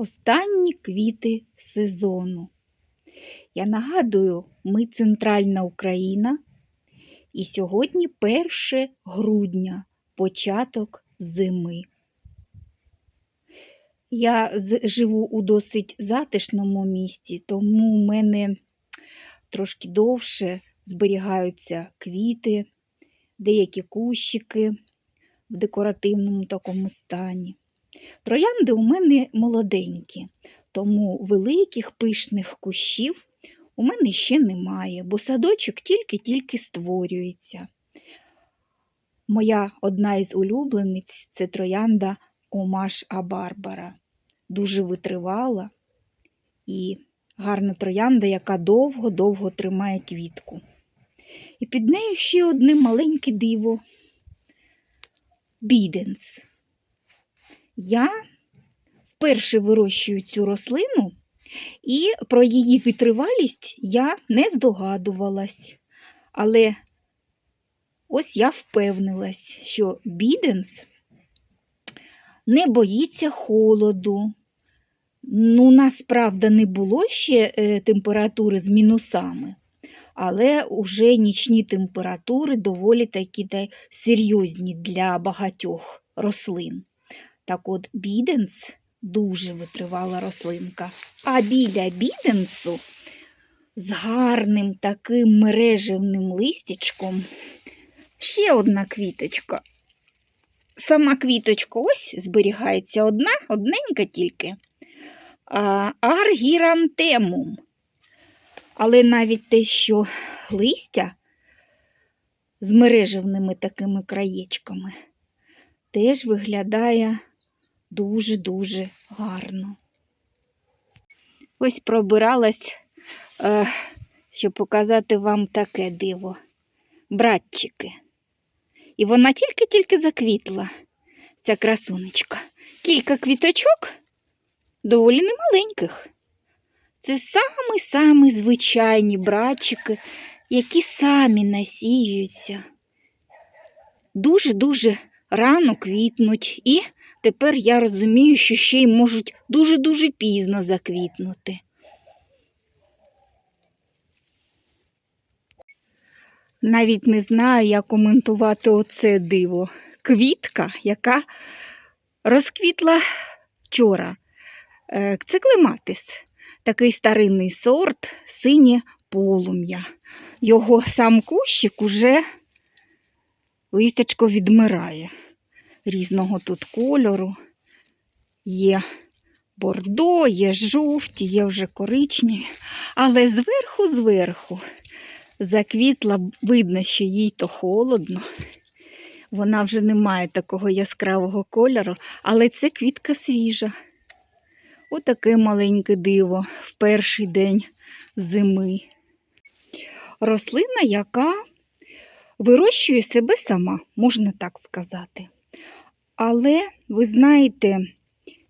Останні квіти сезону. Я нагадую, ми центральна Україна, і сьогодні 1 грудня, початок зими. Я живу у досить затишному місті, тому в мене трошки довше зберігаються квіти, деякі кущики в декоративному такому стані. Троянди у мене молоденькі, тому великих пишних кущів у мене ще немає, бо садочок тільки-тільки створюється. Моя одна із улюблениць це троянда Омаш Абарбара. Дуже витривала і гарна троянда, яка довго-довго тримає квітку. І під нею ще одне маленьке диво біденс. Я вперше вирощую цю рослину, і про її витривалість я не здогадувалась. Але ось я впевнилась, що біденс не боїться холоду. Ну, у нас, правда, не було ще е, температури з мінусами, але уже нічні температури доволі такі та серйозні для багатьох рослин. Так от біденс дуже витривала рослинка. А біля біденсу з гарним таким мережевним листячком ще одна квіточка. Сама квіточка ось зберігається одна, одненька тільки. Аргірантемум. Але навіть те, що листя з мережевними такими краєчками теж виглядає дуже-дуже гарно. Ось пробиралась, е, щоб показати вам таке диво. Братчики. І вона тільки-тільки заквітла, ця красунечка. Кілька квіточок доволі немаленьких. Це самі-самі звичайні братчики, які самі насіюються. Дуже-дуже рано квітнуть, і тепер я розумію, що ще й можуть дуже-дуже пізно заквітнути. Навіть не знаю, як коментувати оце диво. Квітка, яка розквітла вчора. Це клематис, такий старинний сорт, синє полум'я. Його сам кущик уже листячко відмирає. Різного тут кольору. Є бордо, є жовті, є вже коричневі, але зверху, зверху заквітла, видно, що їй то холодно. Вона вже не має такого яскравого кольору, але це квітка свіжа. Отаке маленьке диво в перший день зими. Рослина, яка вирощує себе сама, можна так сказати. Але, ви знаєте,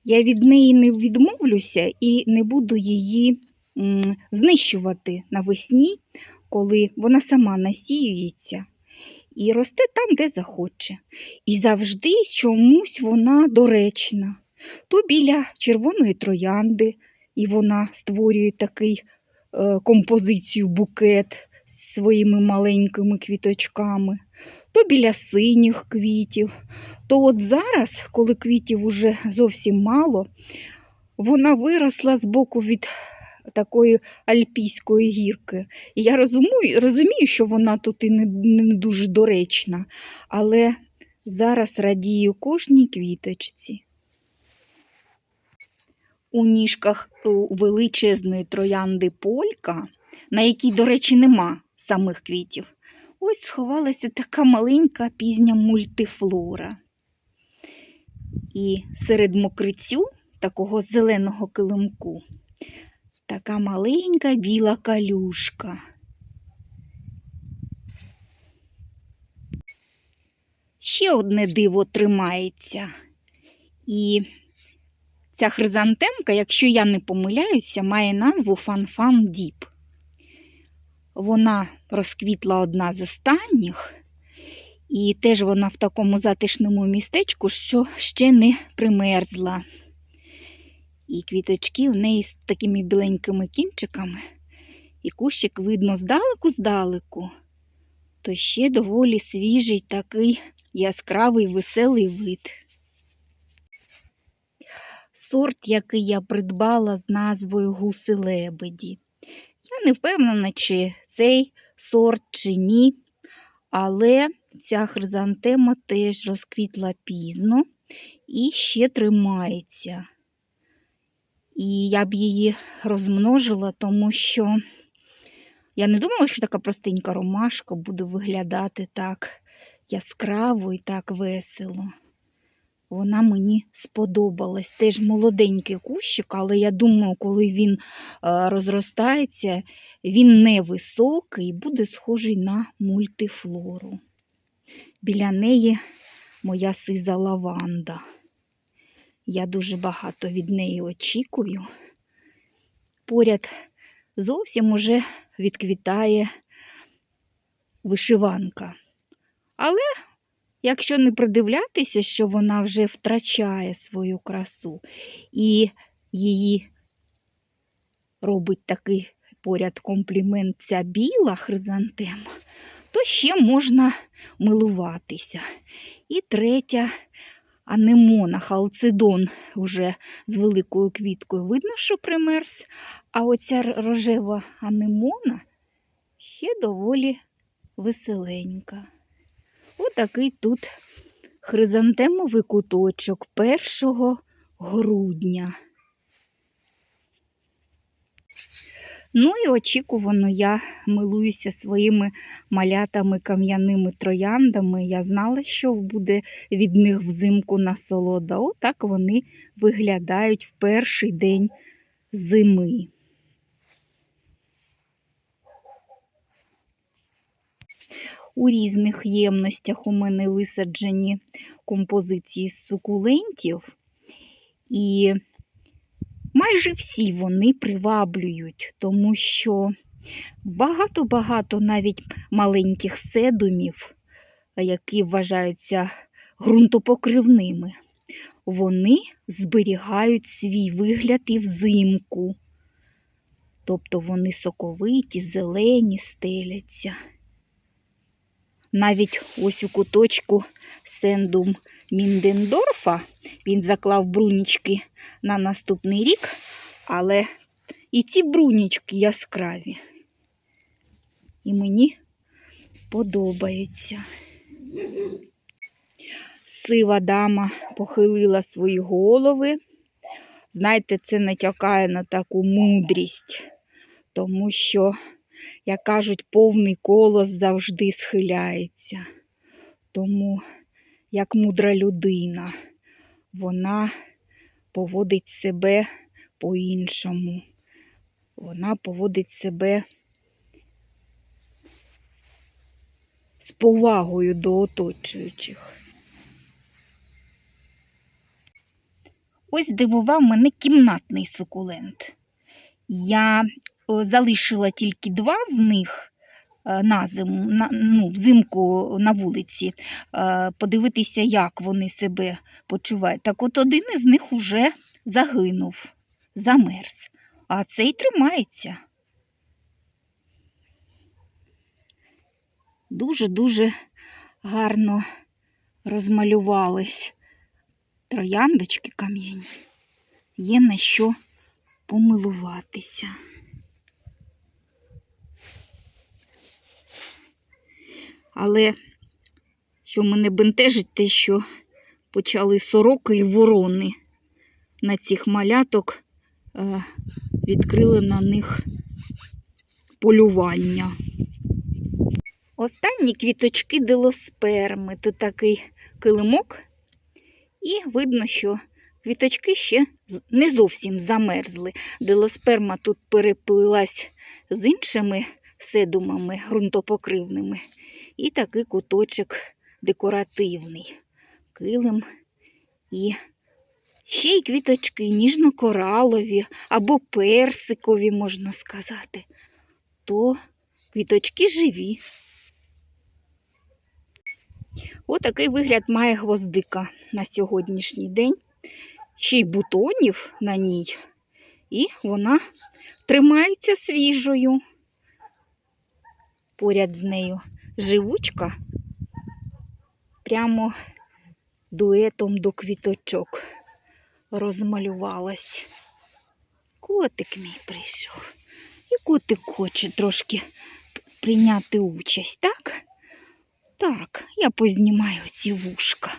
я від неї не відмовлюся і не буду її знищувати навесні, коли вона сама насіюється і росте там, де захоче. І завжди чомусь вона доречна. То біля червоної троянди, і вона створює такий е, композицію букет своїми маленькими квіточками, то біля синіх квітів. То от зараз, коли квітів уже зовсім мало, вона виросла з боку від такої альпійської гірки. І я розумію, розумію, що вона тут і не, не дуже доречна, але зараз радію кожній квіточці. У ніжках величезної троянди полька, на якій, до речі, нема самих квітів, ось сховалася така маленька пізня мультифлора. І серед мокрицю такого зеленого килимку така маленька біла калюшка. Ще одне диво тримається. І ця хризантемка, якщо я не помиляюся, має назву Фанфан Діп. Вона розквітла одна з останніх, і теж вона в такому затишному містечку, що ще не примерзла. І квіточки в неї з такими біленькими кінчиками. І кущик видно здалеку-здалеку. То ще доволі свіжий такий яскравий веселий вид. Сорт, який я придбала з назвою гуси лебеді. Я не впевнена, чи цей сорт, чи ні, але ця хризантема теж розквітла пізно і ще тримається. І я б її розмножила, тому що я не думала, що така простенька ромашка буде виглядати так яскраво і так весело. Вона мені сподобалась. Теж молоденький кущик, але я думаю, коли він е, розростається, він невисокий і буде схожий на мультифлору. Біля неї моя сиза лаванда. Я дуже багато від неї очікую. Поряд зовсім уже відквітає вишиванка. Але якщо не придивлятися, що вона вже втрачає свою красу і її робить такий поряд комплімент ця біла хризантема, то ще можна милуватися. І третя анемона, халцедон уже з великою квіткою. Видно, що примерз, а оця рожева анемона ще доволі веселенька. Отакий тут хризантемовий куточок 1 грудня. Ну і очікувано я милуюся своїми малятами кам'яними трояндами. Я знала, що буде від них взимку насолода. Отак вони виглядають в перший день зими. У різних ємностях у мене висаджені композиції з сукулентів, і майже всі вони приваблюють, тому що багато-багато навіть маленьких седумів, які вважаються ґрунтопокривними, вони зберігають свій вигляд і взимку. Тобто вони соковиті, зелені, стеляться. Навіть ось у куточку Сендум Міндендорфа він заклав брунічки на наступний рік, але і ці брунічки яскраві. І мені подобаються. Сива дама похилила свої голови. Знаєте, це натякає на таку мудрість, тому що як кажуть, повний колос завжди схиляється. Тому, як мудра людина, вона поводить себе по-іншому. Вона поводить себе з повагою до оточуючих. Ось дивував мене кімнатний сукулент. Я залишила тільки два з них е, на зиму, на, ну, взимку на вулиці, е, подивитися, як вони себе почувають. Так от один із них уже загинув, замерз, а цей тримається. Дуже-дуже гарно розмалювались трояндочки кам'яні. Є на що помилуватися. Але що мене бентежить те, що почали сороки і ворони на цих маляток, е, відкрили на них полювання. Останні квіточки делосперми. Тут такий килимок, і видно, що квіточки ще не зовсім замерзли. Делосперма тут переплилась з іншими седумами ґрунтопокривними. І такий куточок декоративний. Килим і ще й квіточки ніжно-коралові або персикові, можна сказати. То квіточки живі. Отакий вигляд має гвоздика на сьогоднішній день. ще й бутонів на ній, і вона тримається свіжою. Поряд з нею живучка прямо дуетом до квіточок розмалювалась. Котик мій прийшов. І котик хоче трошки прийняти участь, так? Так, я познімаю ці вушка.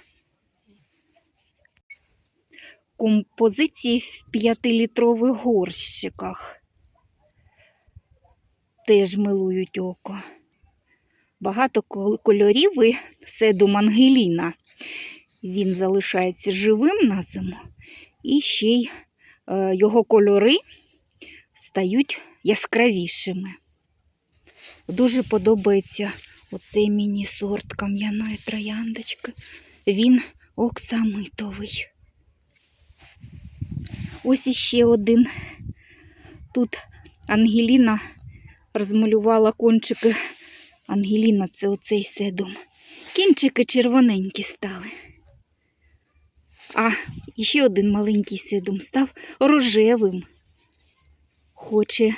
Композиції в п'ятилітрових горщиках теж милують око. Багато кольорів і седум Ангеліна. Він залишається живим на зиму, і ще й е, його кольори стають яскравішими. Дуже подобається оцей міні-сорт кам'яної трояндочки. Він оксамитовий. Ось іще один. Тут Ангеліна розмалювала кончики. Ангеліна це оцей седум. Кінчики червоненькі стали. А ще один маленький седум став рожевим. Хоче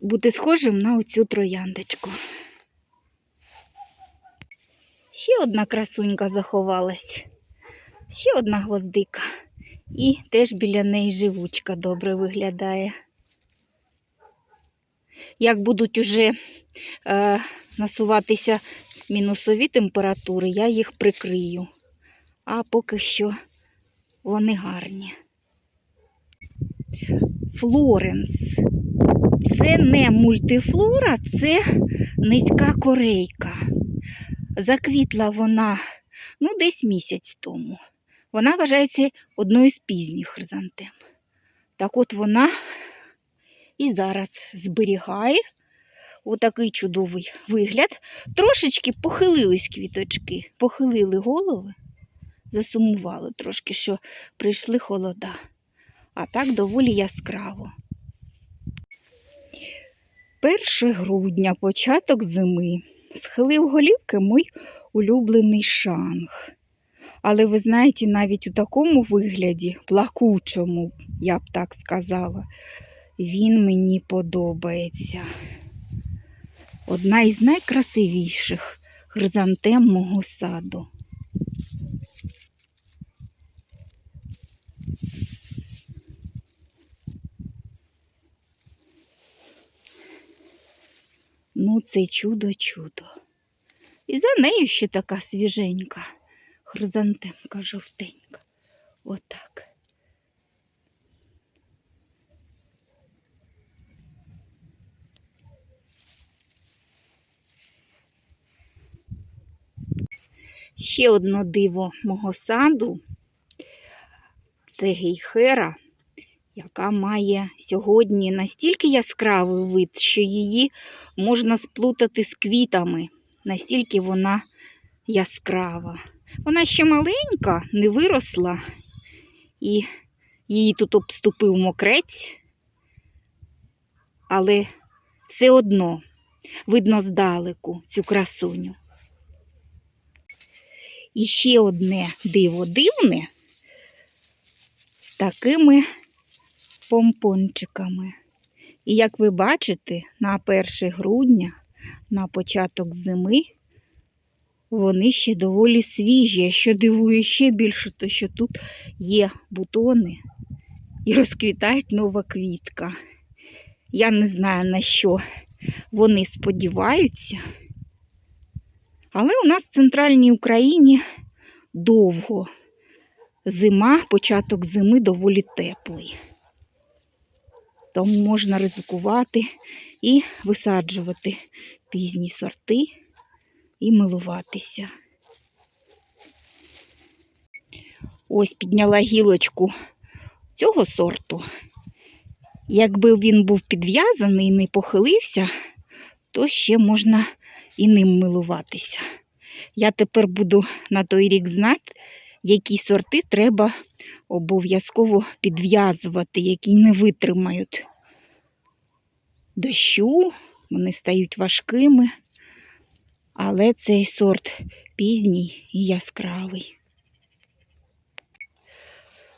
бути схожим на оцю трояндочку. Ще одна красунька заховалась. Ще одна гвоздика. І теж біля неї живучка добре виглядає. Як будуть уже е, насуватися мінусові температури, я їх прикрию. А поки що вони гарні. Флоренс. Це не мультифлора, це низька корейка. Заквітла вона ну, десь місяць тому. Вона вважається одною з пізніх хризантем. Так от вона і зараз зберігає отакий чудовий вигляд. Трошечки похилились квіточки, похилили голови, засумували трошки, що прийшли холода. А так доволі яскраво. 1 грудня, початок зими. Схилив голівки мій улюблений шанг. Але ви знаєте, навіть у такому вигляді, плакучому, я б так сказала, він мені подобається. Одна із найкрасивіших хризантем мого саду. Ну, це чудо-чудо. І за нею ще така свіженька хризантемка жовтенька. Отак. Ще одно диво мого саду це гейхера, яка має сьогодні настільки яскравий вид, що її можна сплутати з квітами, настільки вона яскрава. Вона ще маленька, не виросла, і її тут обступив мокрець, але все одно видно здалеку цю красуню. І ще одне диво дивне з такими помпончиками. І як ви бачите, на 1 грудня, на початок зими, вони ще доволі свіжі, що дивує ще більше, то що тут є бутони і розквітає нова квітка. Я не знаю, на що вони сподіваються. Але у нас в центральній Україні довго. Зима, початок зими доволі теплий. Тому можна ризикувати і висаджувати пізні сорти і милуватися. Ось підняла гілочку цього сорту. Якби він був підв'язаний і не похилився, то ще можна і ним милуватися. Я тепер буду на той рік знати, які сорти треба обов'язково підв'язувати, які не витримають дощу, вони стають важкими, але цей сорт пізній і яскравий.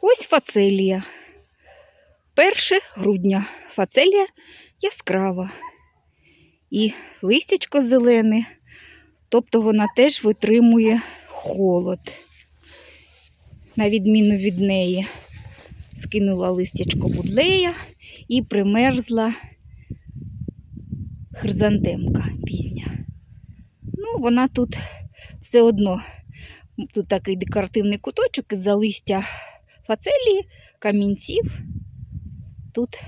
Ось фацелія. 1 грудня. Фацелія яскрава. І листячко зелене, тобто вона теж витримує холод. На відміну від неї, скинула листячко будлея і примерзла хризантемка пізня. Ну, вона тут все одно, тут такий декоративний куточок із-за листя фацелії, камінців. Тут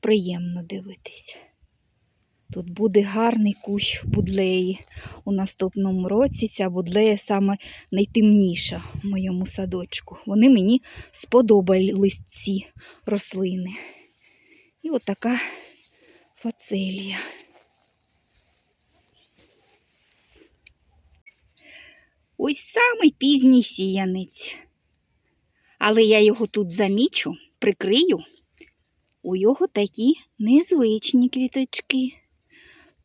приємно дивитись. Тут буде гарний кущ будлеї. У наступному році ця будлея саме найтемніша в моєму садочку. Вони мені сподобались ці рослини. І отака фацелія. Ось самий пізній сіянець. Але я його тут замічу, прикрию. У його такі незвичні квіточки.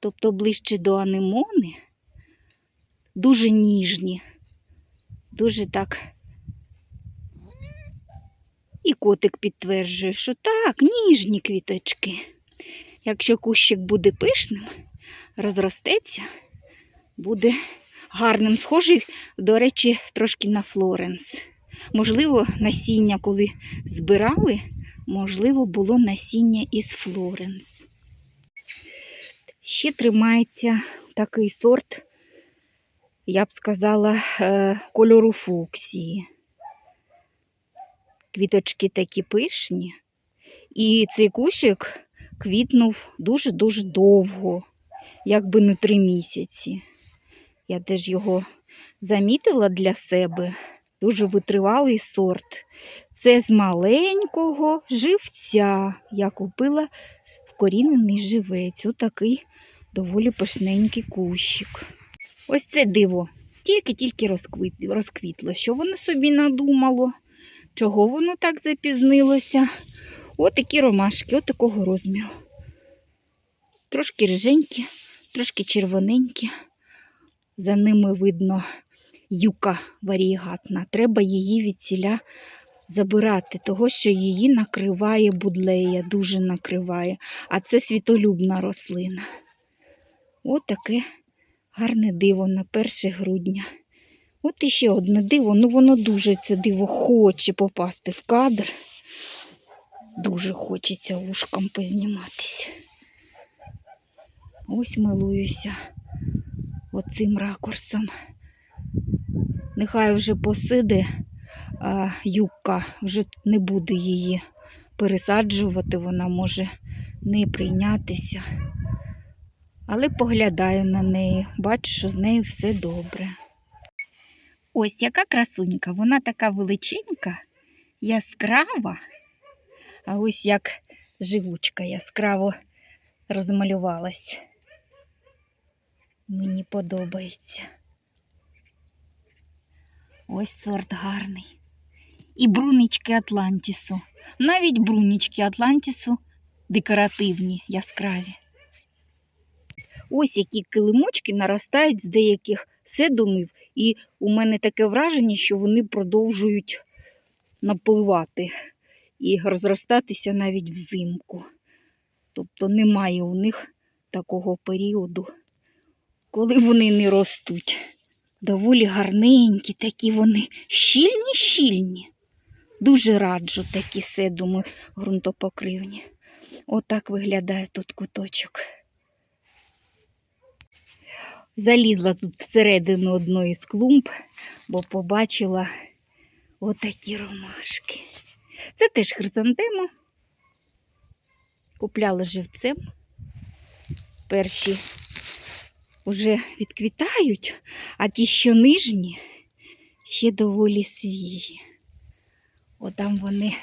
Тобто ближче до анемони, дуже ніжні, дуже так. І котик підтверджує, що так, ніжні квіточки. Якщо кущик буде пишним, розростеться, буде гарним. Схожий, до речі, трошки на Флоренс. Можливо, насіння, коли збирали, можливо, було насіння із Флоренс. Ще тримається такий сорт, я б сказала, е, кольору фуксії. Квіточки такі пишні. І цей кущик квітнув дуже-дуже довго, якби не три місяці. Я теж його замітила для себе. Дуже витривалий сорт. Це з маленького живця. Я купила вкорінений живець. Отакий доволі пишненький кущик. Ось це диво. Тільки-тільки розквітло. Що воно собі надумало? Чого воно так запізнилося? От такі ромашки, от такого розміру. Трошки риженькі, трошки червоненькі. За ними видно юка варігатна. Треба її від забирати, того що її накриває будлея, дуже накриває. А це світолюбна рослина. От таке гарне диво на 1 грудня. От іще одне диво, ну воно дуже це диво хоче попасти в кадр. Дуже хочеться ушком позніматися. Ось милуюся оцим ракурсом. Нехай вже посиде юбка, вже не буде її пересаджувати, вона може не прийнятися. Але поглядаю на неї, бачу, що з нею все добре. Ось яка красунька, вона така величенька, яскрава, а ось як живучка яскраво розмалювалась. Мені подобається. Ось сорт гарний. І брунички Атлантісу. Навіть брунички Атлантісу декоративні, яскраві. Ось які килимочки наростають з деяких седумів, і у мене таке враження, що вони продовжують напливати і розростатися навіть взимку. Тобто немає у них такого періоду, коли вони не ростуть. Доволі гарненькі, такі вони щільні-щільні. Дуже раджу такі седуми ґрунтопокривні. Отак виглядає тут куточок. Залізла тут всередину одної з клумб, бо побачила отакі ромашки. Це теж хризантема. Купляла живцем. Перші вже відквітають, а ті, що нижні, ще доволі свіжі. Отам вони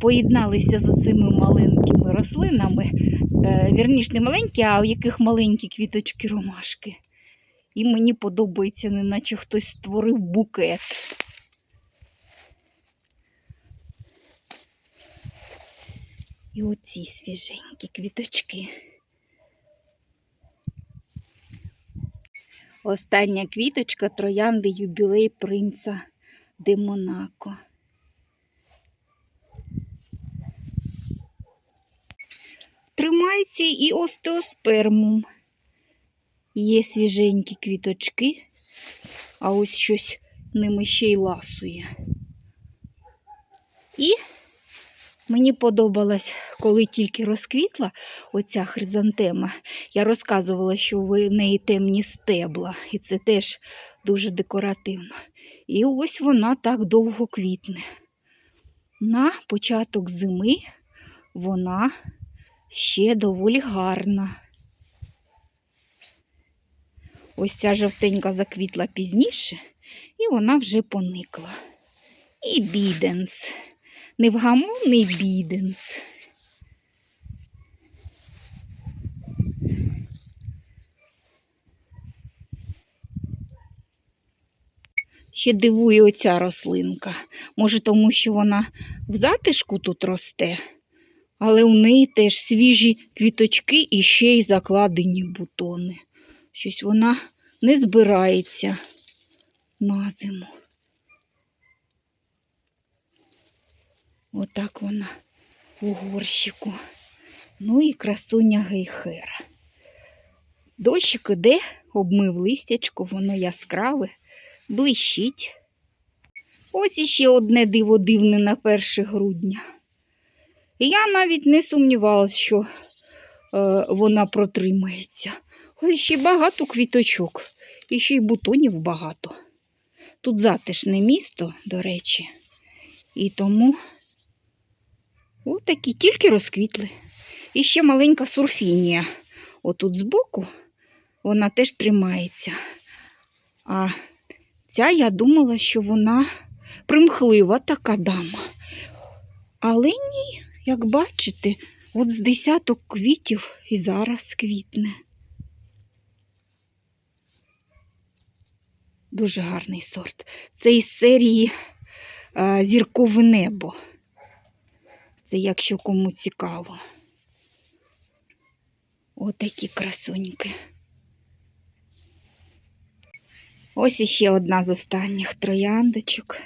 поєдналися з цими маленькими рослинами. Е, Вірніш, не маленькі, а у яких маленькі квіточки ромашки. І мені подобається, неначе хтось створив букет. І оці свіженькі квіточки. Остання квіточка троянди юбілей принца Демонако. Тримається і остеоспермум. Є свіженькі квіточки, а ось щось ними ще й ласує. І мені подобалось, коли тільки розквітла оця хризантема. Я розказувала, що в неї темні стебла, і це теж дуже декоративно. І ось вона так довго квітне. На початок зими вона ще доволі гарна. Ось ця жовтенька заквітла пізніше, і вона вже поникла. І біденс. Невгамовний біденс. Ще дивує оця рослинка. Може, тому що вона в затишку тут росте, але у неї теж свіжі квіточки і ще й закладені бутони. Щось вона не збирається на зиму. Отак вона у горщику. Ну і красуня гейхера. Дощик іде, обмив листячко, воно яскраве, блищить. Ось іще одне диво дивне на 1 грудня. Я навіть не сумнівалася, що е, вона протримається. Ось ще багато квіточок, і ще й бутонів багато. Тут затишне місто, до речі, і тому отакі тільки розквітли. І ще маленька сурфінія. Отут збоку вона теж тримається. А ця я думала, що вона примхлива така дама. Але ні, як бачите, от з десяток квітів і зараз квітне. Дуже гарний сорт. Це із серії е, Зіркове небо. Це якщо кому цікаво. Отакі красуньки. Ось іще одна з останніх трояндочок.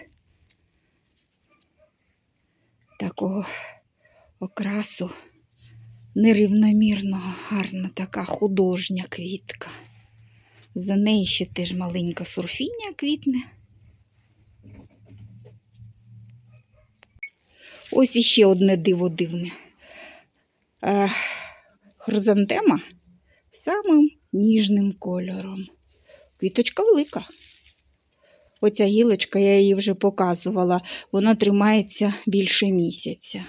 Такого окрасу нерівномірного, гарна така художня квітка. За неї ще теж маленька сурфіння квітне. Ось іще одне диво дивне. Е, хризантема самим ніжним кольором. Квіточка велика. Оця гілочка, я її вже показувала, вона тримається більше місяця.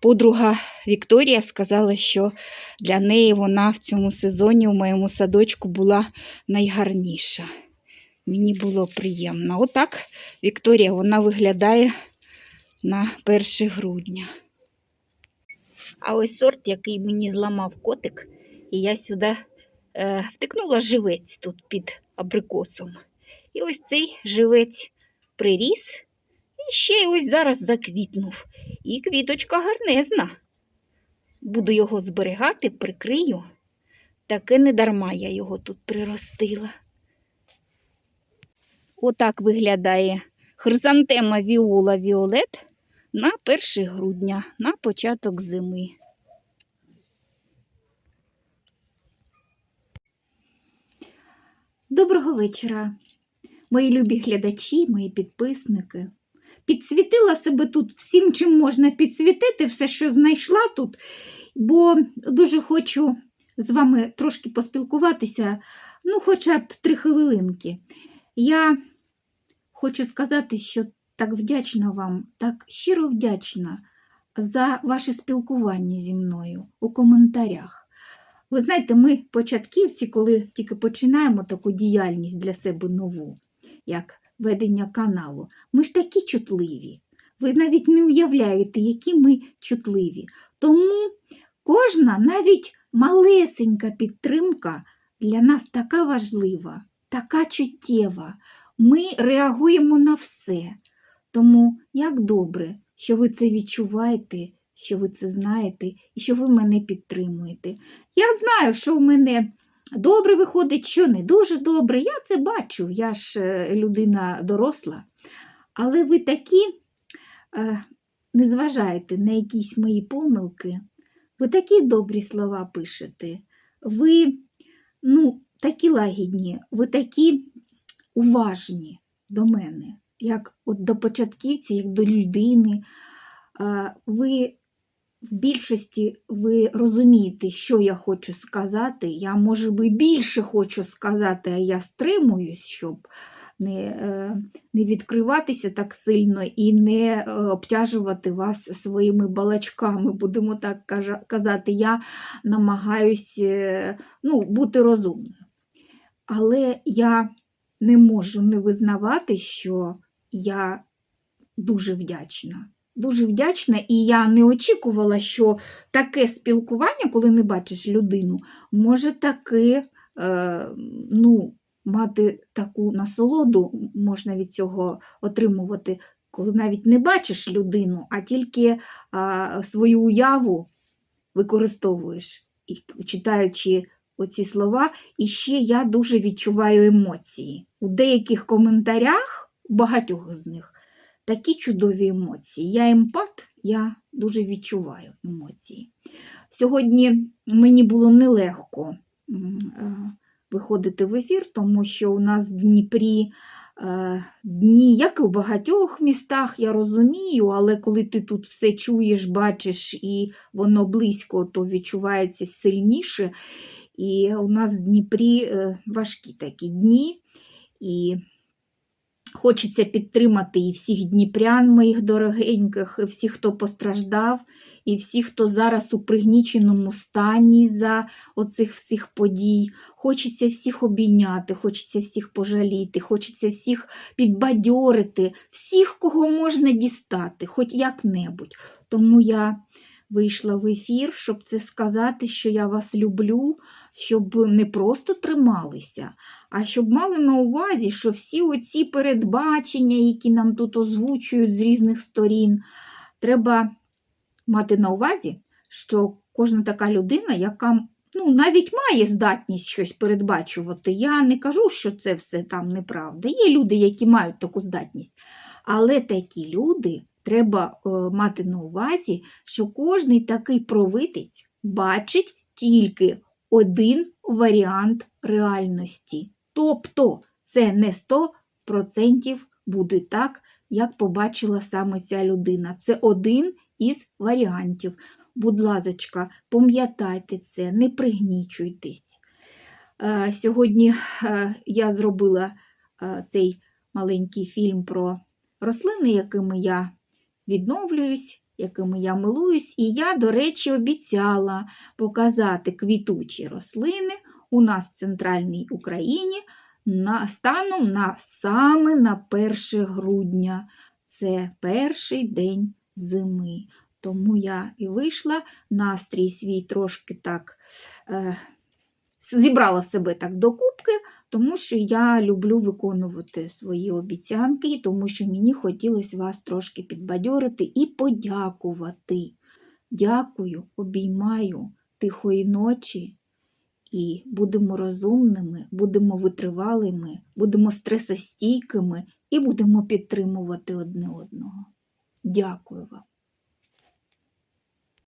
Подруга Вікторія сказала, що для неї вона в цьому сезоні у моєму садочку була найгарніша. Мені було приємно. Отак Вікторія вона виглядає на 1 грудня. А ось сорт, який мені зламав котик, і я сюди е, втикнула живець тут під абрикосом. І ось цей живець приріс і ще й ось зараз заквітнув. І квіточка гарнезна. Буду його зберігати, прикрию. Таке не дарма я його тут приростила. Отак виглядає хризантема віола Віолет на 1 грудня, на початок зими. Доброго вечора, мої любі глядачі, мої підписники. Підсвітила себе тут всім, чим можна підсвітити, все, що знайшла тут, бо дуже хочу з вами трошки поспілкуватися, ну, хоча б три хвилинки. Я хочу сказати, що так вдячна вам, так щиро вдячна за ваше спілкування зі мною у коментарях. Ви знаєте, ми, початківці, коли тільки починаємо таку діяльність для себе нову, як ведення каналу, ми ж такі чутливі. Ви навіть не уявляєте, які ми чутливі. Тому кожна, навіть малесенька підтримка для нас така важлива, така чуттєва. Ми реагуємо на все. Тому як добре, що ви це відчуваєте, що ви це знаєте і що ви мене підтримуєте. Я знаю, що в мене добре виходить, що не дуже добре. Я це бачу, я ж е, людина доросла. Але ви такі е, не зважаєте на якісь мої помилки, Ви такі добрі слова пишете. Ви ну, такі лагідні, ви такі уважні до мене, як от до початківця, як до людини. Ви в більшості ви розумієте, що я хочу сказати. Я, може би, більше хочу сказати, а я стримуюсь, щоб не, е, не відкриватися так сильно і не е, обтяжувати вас своїми балачками, будемо так казати. Я намагаюсь е, ну, бути розумною. Але я не можу не визнавати, що я дуже вдячна. Дуже вдячна, і я не очікувала, що таке спілкування, коли не бачиш людину, може таки е, ну, мати таку насолоду, можна від цього отримувати, коли навіть не бачиш людину, а тільки а, свою уяву використовуєш, і читаючи оці слова, і ще я дуже відчуваю емоції. У деяких коментарях, багатьох з них, такі чудові емоції. Я емпат, я дуже відчуваю емоції. Сьогодні мені було нелегко е, виходити в ефір, тому що у нас в Дніпрі е, дні, як і у багатьох містах, я розумію, але коли ти тут все чуєш, бачиш і воно близько, то відчувається сильніше. І у нас в Дніпрі е, важкі такі дні. І Хочеться підтримати і всіх дніпрян, моїх дорогеньких, і всіх, хто постраждав, і всіх, хто зараз у пригніченому стані за оцих всіх подій. Хочеться всіх обійняти, хочеться всіх пожаліти, хочеться всіх підбадьорити, всіх, кого можна дістати, хоч як-небудь. Тому я вийшла в ефір, щоб це сказати, що я вас люблю, щоб не просто трималися, а щоб мали на увазі, що всі оці передбачення, які нам тут озвучують з різних сторін, треба мати на увазі, що кожна така людина, яка ну, навіть має здатність щось передбачувати. Я не кажу, що це все там неправда. Є люди, які мають таку здатність. Але такі люди треба е, мати на увазі, що кожний такий провидець бачить тільки один варіант реальності. Тобто це не 100% буде так, як побачила саме ця людина. Це один із варіантів. Будь лазочка, пам'ятайте це, не пригнічуйтесь. Е, Сьогодні е, я зробила цей маленький фільм про рослини, якими я відновлююсь, якими я милуюсь, і я, до речі, обіцяла показати квітучі рослини у нас в центральній Україні на, станом на саме на 1 грудня. Це перший день зими. Тому я і вийшла, настрій свій трошки так е, зібрала себе так докупки, тому що я люблю виконувати свої обіцянки, тому що мені хотілося вас трошки підбадьорити і подякувати. Дякую, обіймаю тихої ночі. І будемо розумними, будемо витривалими, будемо стресостійкими і будемо підтримувати одне одного. Дякую вам.